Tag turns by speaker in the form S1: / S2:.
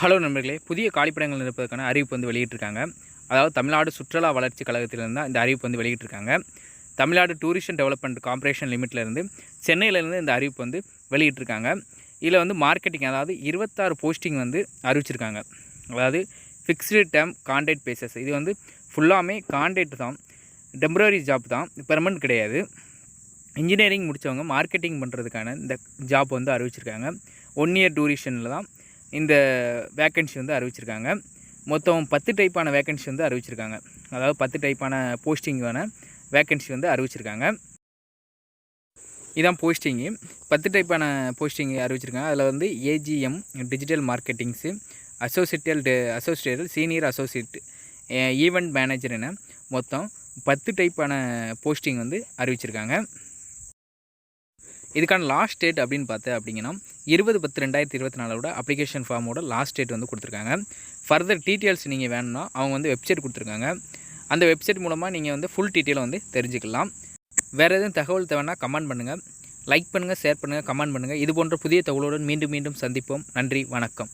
S1: Hello நண்பர்களே புதிய காலிப்படங்கள் இருப்பதற்கான அறிவிப்பு வந்து வெளியிட்டிருக்காங்க. அதாவது தமிழ்நாடு சுற்றுலா வளர்ச்சி கழகத்திலிருந்து தான் இந்த அறிவிப்பு வந்து வெளியிட்டிருக்காங்க. தமிழ்நாடு டூரிஸ்ட் டெவலப்மெண்ட் கார்பரேஷன் லிமிட்லேருந்து சென்னையிலேருந்து இந்த அறிவிப்பு வந்து வெளியிட்டிருக்காங்க. இதில் வந்து மார்க்கெட்டிங் அதாவது இருபத்தாறு போஸ்டிங் வந்து அறிவிச்சிருக்காங்க. அதாவது ஃபிக்ஸ்டு டேம் கான்ட்ராக்ட் பேசஸ் இது வந்து ஃபுல்லாமே கான்ட்ராக்ட் தான். டெம்பரரி ஜாப் தான். பெர்மனன்ட் கிடையாது. இன்ஜினியரிங் முடித்தவங்க மார்க்கெட்டிங் பண்ணுறதுக்கான இந்த ஜாப் வந்து அறிவிச்சிருக்காங்க. ஒன் இயர் டூரிஷனில் தான் இந்த வேக்கன்சி வந்து அறிவிச்சிருக்காங்க. மொத்தம் பத்து டைப்பான வேக்கன்சி வந்து அறிவிச்சிருக்காங்க. அதாவது பத்து டைப்பான போஸ்டிங்கான வேக்கன்சி வந்து அறிவிச்சிருக்காங்க. இதான் போஸ்டிங்கு பத்து டைப்பான போஸ்டிங் அறிவிச்சிருக்காங்க. அதில் வந்து ஏஜிஎம் டிஜிட்டல் மார்க்கெட்டிங்ஸு அசோசியேட்டல் அசோசியேட்டல் சீனியர் அசோசியேட் ஈவெண்ட் மேனேஜர் என மொத்தம் பத்து டைப்பான போஸ்டிங் வந்து அறிவிச்சிருக்காங்க. இதுக்கான லாஸ்ட் டேட் அப்படின்னு பார்த்தேன் அப்படிங்கன்னா இருபது பத்து ரெண்டாயிரத்தி இருபத்தி நாலோட அப்ளிகேஷன் ஃபார்மோட லாஸ்ட் டேட் வந்து கொடுத்துருக்காங்க. ஃபர்தர் டீட்டெயில்ஸ் நீங்கள் வேணும்னா அவங்க வந்து வெப்சைட் கொடுத்துருக்காங்க. அந்த வெப்சைட் மூலமாக நீங்கள் வந்து ஃபுல் டீட்டெயிலை வந்து தெரிஞ்சுக்கலாம். வேறு எதுவும் தகவல் தேவைன்னா கமெண்ட் பண்ணுங்கள் லைக் பண்ணுங்கள் ஷேர் பண்ணுங்கள் கமெண்ட் பண்ணுங்கள் இது போன்ற புதிய தகவலுடன் மீண்டும் மீண்டும் சந்திப்போம். நன்றி வணக்கம்.